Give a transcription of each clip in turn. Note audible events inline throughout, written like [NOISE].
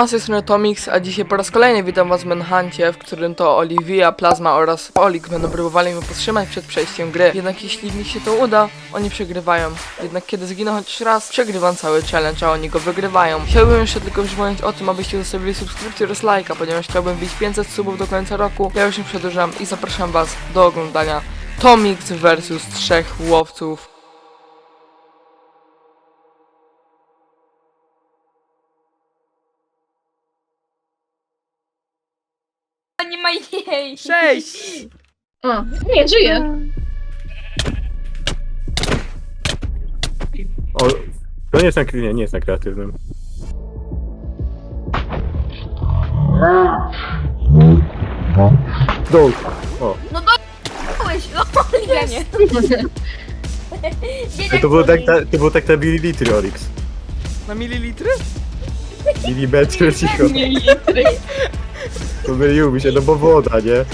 Siema, z tej Tomix, a dzisiaj po raz kolejny witam was w Manhuncie, w którym to Olivia, Plazma oraz Olik będą próbowali mnie powstrzymać przed przejściem gry. Jednak jeśli mi się to uda, oni przegrywają. Jednak kiedy zginę chociaż raz, przegrywam cały challenge, a oni go wygrywają. Chciałbym jeszcze tylko przypomnieć o tym, abyście zostawili subskrypcję oraz lajka, ponieważ chciałbym bić 500 subów do końca roku. Ja już nie przedłużam i zapraszam was do oglądania Tomix versus trzech łowców. Nie ma jej. Cześć! A, nie, żyje. O, to nie jest na, nie, nie jest na kreatywnym. Dół. O, No dołeś, no ja nie. [LAUGHS] to było tak, to było tak na mililitry, Orix. Na mililitry? Milimetry, cicho. To myliłby się, no bo woda, nie?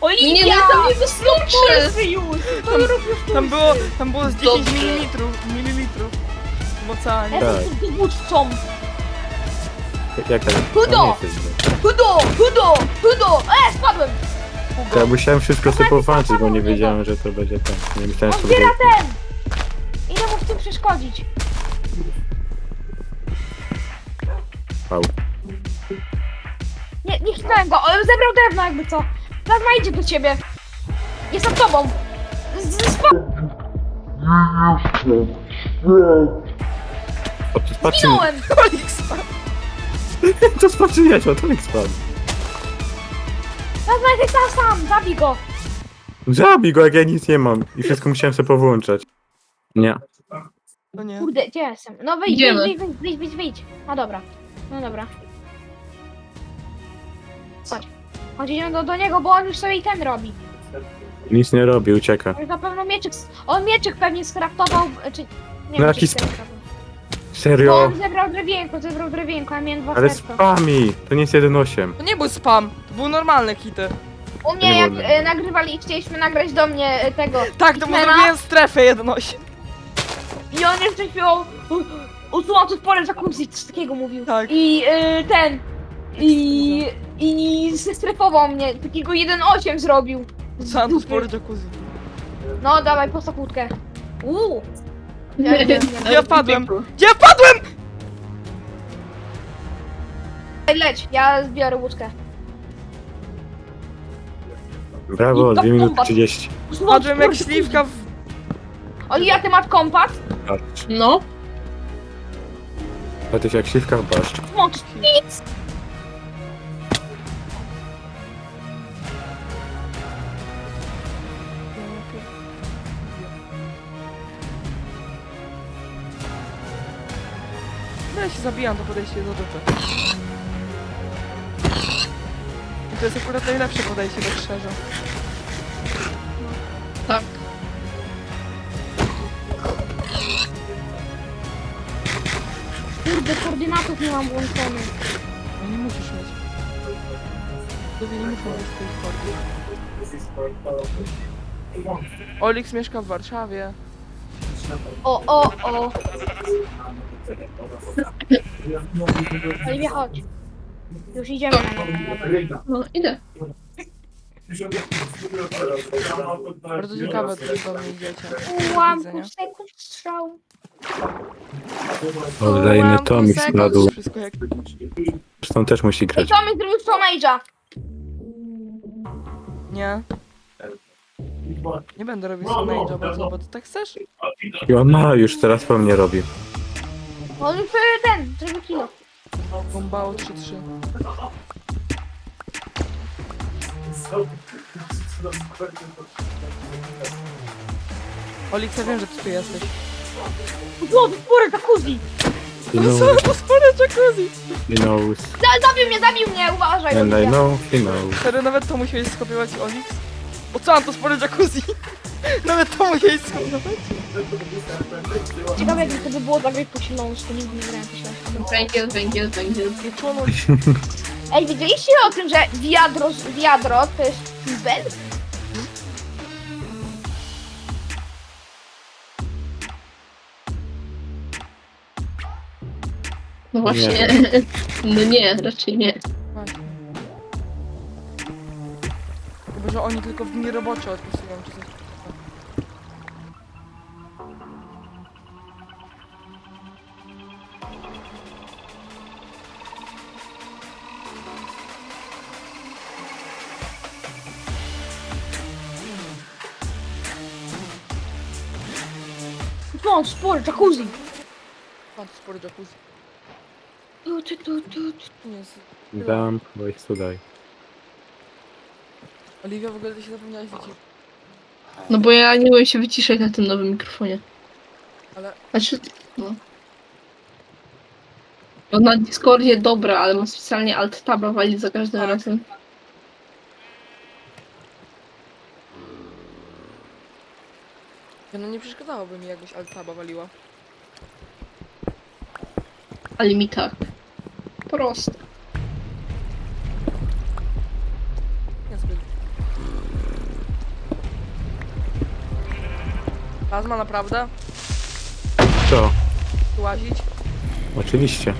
Oliwia! Nie, no to nie To wystarczy. jest już! To Tam było, tam było z 10 Dobrze. mililitrów, mililitrów. Ja Tak. to dowódcą. Jak tam? Hudo! O, nie jesteś, no. Hudo, hudo, hudo! E, spadłem! To Ja musiałem wszystko sobie powalczyć, bo nie wiedziałem, że to będzie ten. Nie myślałem, że to Otwiera będzie... ten! Idę mu w tym przeszkodzić. Pał. Nie, nie hitnąłem go, ale zebrał drewno jakby co. Plazma idzie do ciebie. Jest za tobą. Z- z- [LAUGHS] spa- O, to spadł, Zginąłem! Olik spadł. to nie, to Orix spadł. Plazma jesteś tam sam, zabij go. Zabij go, jak ja nic nie mam. I wszystko musiałem sobie powłączać. Nie. No nie. Kurde, gdzie jestem? No wyjdź, Idziemy. wyjdź, wyjdź, wyjdź, wyjdź, wyjdź. No dobra, no dobra. Chodź. Chodź, idziemy do, do niego, bo on już sobie i ten robi. Nic nie robi, ucieka. On na pewno mieczyk, s- on mieczyk pewnie skraftował, e, czy... Nie No wiem, jaki czy sp- skraftował. Bo Serio? on zebrał drewienko, zebrał drewienko, a miałem dwa Ale serca. spami! To nie jest 1.8. To nie był spam, to był normalny hity. U mnie nie jak e, nagrywali i chcieliśmy nagrać do mnie e, tego Tak, to Hitmana zrobiłem strefę jednoś. i on jeszcze śpiewał usuwam tu pole jacuzzi, coś takiego mówił. Tak. I e, ten i i zestrefował mnie, takiego 1.8 zrobił. Sam spory jacuzzi. No dawaj, postaw łódkę. Uuu. Ja nie [LAUGHS] wiem. Ja padłem. Gdzie ja padłem? Ej, leć, ja zbiorę łódkę. Brawo, I to 2 minuty kombat. 30. Padłem jak śliwka w... Olia, ty masz kompas? Patrz. No, A ty się jak śliwka w baszcz. Smocz. Nic. Ja się zabijam, to podejście do dupy. I to jest akurat najlepsze podejście do krzyża. tak. Kurde, koordynatów nie mam włączonych. No nie musisz mieć. Ludzie nie muszą mieć swoich kordów. Olix mieszka w Warszawie. O, o, o. Oliwia, chodź. Już idziemy na. No, idę. Bardzo ciekawe, co do mnie idziecie. Ułamku sekund strzał. Kolejny Ułamku Tomix sekund, dół. Wszystko jak... Zresztą też musi Ej, grać. co mi zrobił Stoneage'a? Nie. Nie będę robił Stoneage'a, bo co, bo ty tak chcesz? I on ma już teraz po mnie robi. On już ten, zrobił kilo. Bombało 3-3. Olix, ja wiem, że ty tu jesteś. O, spore jacuzzi. He No co, knows, to spore jacuzzi! he knows. Za- Zabił mnie, zabił mnie, uważaj. And I Oliwia. know, he knows. Serio, nawet to musiałeś skopiować Olix? Ocean to spore jacuzzi! Nawet to musiałeś skopiować? Ciekawe jakby to by było zagrać po śląsku, nigdy nie grałem po śląsku. Węgiel, węgiel, węgiel. Nie czuło Ej, wiedzieliście o tym, że wiadro, wiadro to jest kibel? No właśnie. No nie, raczej nie. Właśnie. Chyba, że oni tylko w dni robocze odpisują, czy coś. No, spory, jacuzzi. Pan tu spory jacuzzi. Tu, tu, tu, tu, tu. Tu nie jest. Dam, bo ich tutaj. Oliwia, w ogóle ty się zapomniałaś wyciszyć. No bo ja nie umiem się wyciszać na tym nowym mikrofonie. Ale Znaczy, no. No na Discordzie dobra, ale mam specjalnie alt taba walić za każdym Tak. Razem. no nie przeszkadzałoby mi jakbyś altaba waliła. Ale mi tak. Proste. Niezbyt. Plazma naprawdę? Co? Tu łazić? Oczywiście.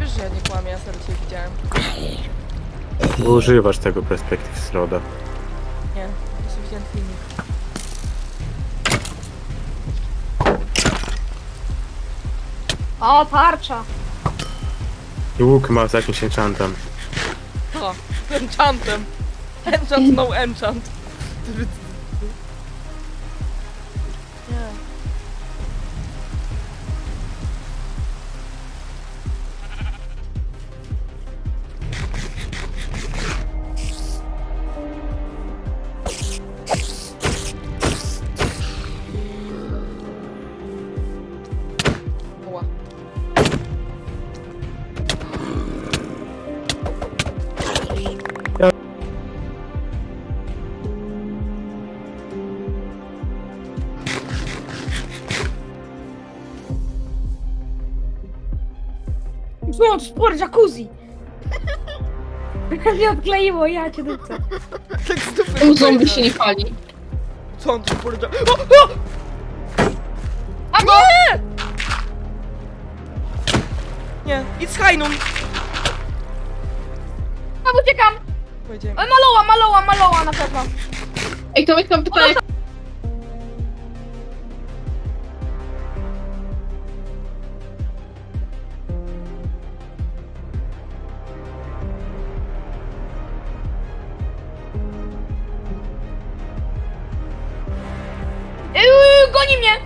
Wiesz, że ja nie kłamię, ja cię widziałem. Używasz tego perspektyw Sroda. Nie, po prostu widziałem filmik. O, tarcza. Łuk ma z jakimś enchantem. O, z enchantem. Enchant, no enchant. [LAUGHS] jacuzzi. [LAUGHS] Nie odkleiło, ja cię dupcę. Tak z dupy Czemu zombie się nie pali? Co on tu powiedział? O, o! A nie! Nie, it's Hainun! A, uciekam. Powiedziałem. E, Maloła, maloła, maloła na pewno. Ej, to mam pytanie. Goni mnie!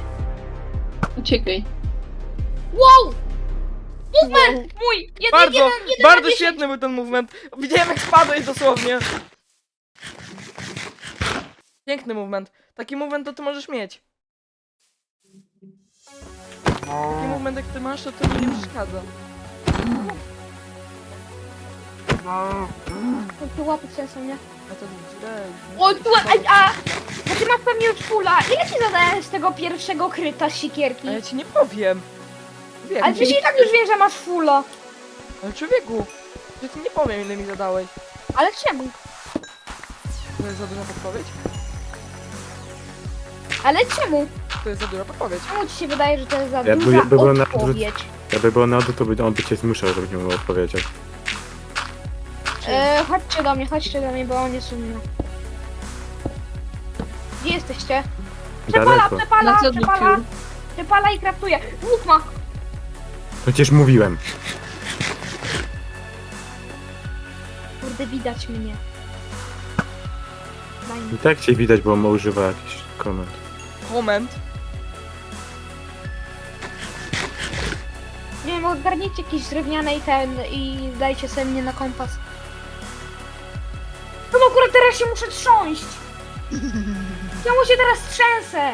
Uciekaj. Wow! Movement! Mój! Jeden, Bardzo, jeden, jeden bardzo świetny był ten movement. Widziałem jak spadłeś dosłownie. Piękny movement. Taki movement to ty możesz mieć. Taki movement jak ty masz, to to mi nie przeszkadza. Te łapy sensą, nie? A to źle. O, tu, a, a, bo ty masz pewnie już fulla. Ile ci zadałem z tego pierwszego kryta z sikierki? A ja ci nie powiem. Wiem. Ale przecież i tak już wiem, że masz fulla. Ale człowieku, że ci nie powiem ile mi zadałeś. Ale czemu? To jest za duża podpowiedź? Ale czemu? To jest za duża podpowiedź. Czemu ci się wydaje, że to jest za Ja by- duża ja by byłem na- odpowiedź? Jakby było na odwrót, to by on by cię zmuszał, żebyś mu odpowiedział. E, chodźcie do mnie, chodźcie do mnie, bo on jest umny. Gdzie jesteście? Przepala, Daleko. przepala, Na co przepala. Przepala i kraftuje. Łuk ma. Przecież mówiłem. Kurde, widać mnie. I tak cię widać, bo on używa jakichś komend. Moment. Nie wiem, ogarnijcie jakieś drewniane i ten i dajcie sobie mnie na kompas. No bo akurat teraz się muszę trząść. [LAUGHS] Ja mu się teraz trzęsę.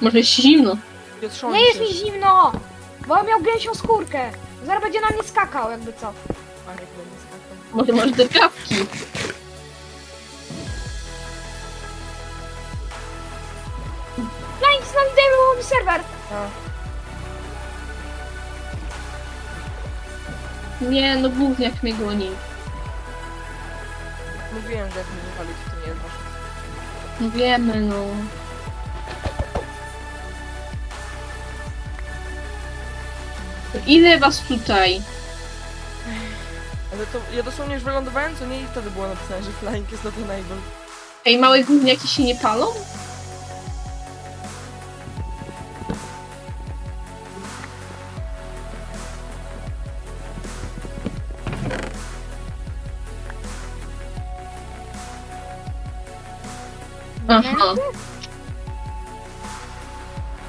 Może jest zimno. Nie jest mi zimno, bo miał gęsią skórkę. Zaraz będzie na mnie skakał, jakby co. A jak będę skakał. Może masz drgawki. Flying Snowy Devil mi serwer. A, Nie, no gówniak mnie goni. mówiłem, że jak mnie wywalić, No wiemy, no. Ile was tutaj? Ale to ja dosłownie już wylądowałem, co nie? I wtedy było napisane, że flying is not enabled. Ej, małe gówniaki się nie palą?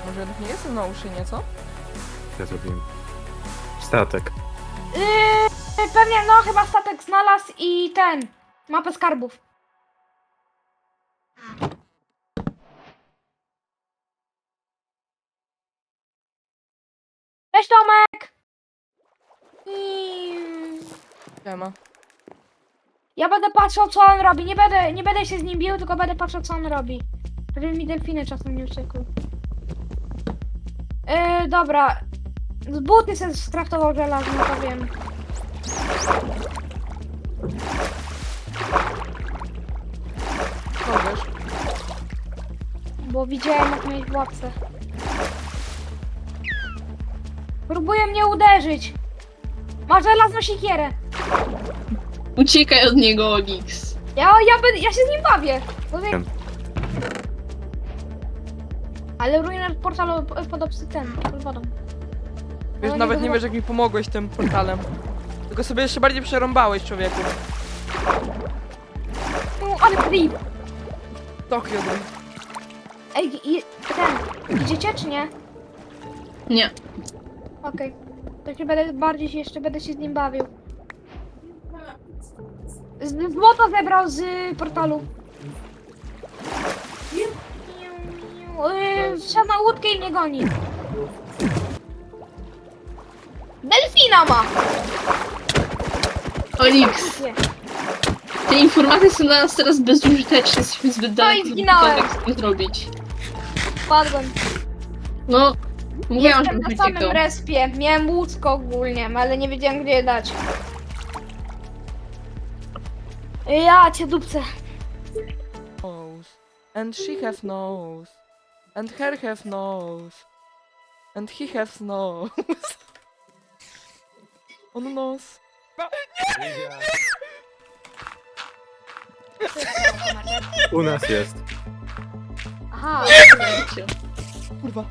Może jednak nie jestem na uszy, nie co? Ja zrobiłem. Statek. Yy, pewnie, no chyba statek znalazł i ten. Mapę skarbów. Cześć Tomek! I... Siema. Ja będę patrzył co on robi. Nie będę, nie będę się z nim bił, tylko będę patrzył co on robi. Żeby mi delfiny czasem nie uciekły. Yy, dobra. Z buty sobie skraftował żelazno, to wiem. Co wiesz? Bo widziałem jak miałeś w łapce. Próbuje mnie uderzyć. Ma żelazną siekierę. Uciekaj od niego, Olix. Ja, ja, będę, ja się z nim bawię. Bo. Wiem. Ale ruiner portalu p- pod obsytem, pod wodą. Wiesz, No, nawet nie wiesz, jak mi pomogłeś tym portalem. Tylko sobie jeszcze bardziej przerąbałeś, człowieku. No, ale creep. Tokio Drift. Ej, i, ten, idziecie czy nie? Nie. Okej. To się będę bardziej się jeszcze będę się z nim bawił. Z- Złoto zebrał z portalu. Yy, Wsiadł na łódkę i mnie goni. Delfina ma! Olix, Nie. te informacje są dla nas teraz bezużyteczne. Jesteśmy zbyt No daleko, żeby zginąłem. cokolwiek z tym zrobić. Padłem. No, mówiłam, że na będzie samym to. respie. Miałem łódzko ogólnie, ale nie wiedziałem gdzie je dać. Ja cię dupcę. Nose. And she have nose. And her have nose. And he have nose. [LAUGHS] On nos. U nas jest. Aha. Kurwa.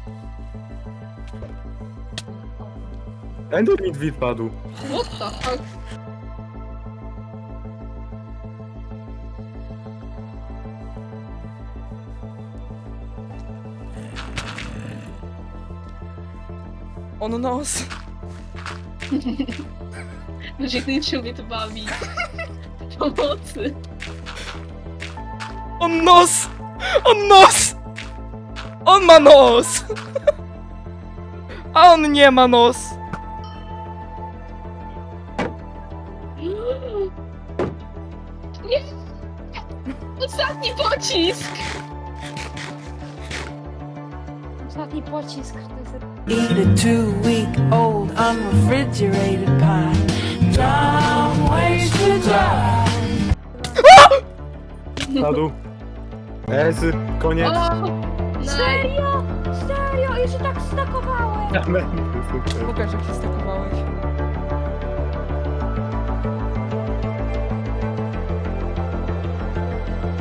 Ender Midwit padł. What the fuck? On nos. Żegniczy mnie to bawi. Pomocy. On nos! On nos! On ma nos! A on nie ma nos! Nie! Ostatni pocisk! Ostatni pocisk. To. Eat a two-week-old unrefrigerated pie. Don't waste your time. [LAUGHS] Padł. Ez, koniec. O! Nice. Serio? Serio? Jeszcze tak stakowałem. Pokaż jak się stakowałeś.